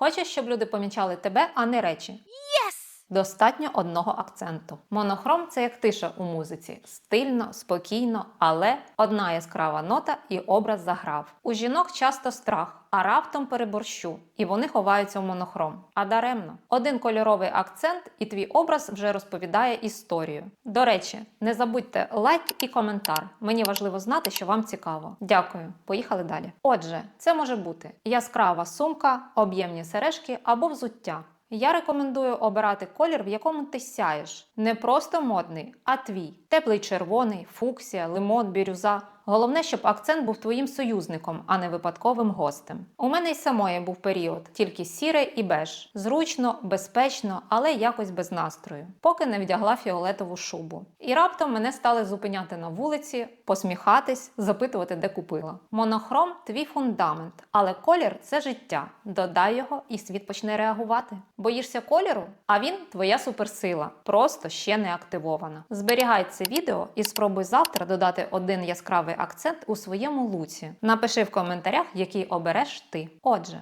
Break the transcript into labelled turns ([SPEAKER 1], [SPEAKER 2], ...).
[SPEAKER 1] Хочеш, щоб люди помічали тебе, а не речі. Достатньо одного акценту. Монохром це як тиша у музиці. Стильно, спокійно, але одна яскрава нота і образ заграв. У жінок часто страх, а раптом переборщу, і вони ховаються в монохром. А даремно. Один кольоровий акцент, і твій образ вже розповідає історію. До речі, не забудьте лайк і коментар. Мені важливо знати, що вам цікаво. Дякую. Поїхали далі. Отже, це може бути яскрава сумка, об'ємні сережки або взуття. Я рекомендую обирати колір, в якому ти сяєш. Не просто модний, а твій. Теплий червоний, фуксія, лимон, бірюза. Головне, щоб акцент був твоїм союзником, а не випадковим гостем. У мене й самої був період, тільки сіре і беж. Зручно, безпечно, але якось без настрою, поки не вдягла фіолетову шубу. І раптом мене стали зупиняти на вулиці, посміхатись, запитувати, де купила. Монохром твій фундамент, але колір це життя. Додай його, і світ почне реагувати. Боїшся кольору? А він твоя суперсила, просто ще не активована. Зберігай це відео і спробуй завтра додати один яскравий акцент у своєму луці. Напиши в коментарях, який обереш ти. Отже,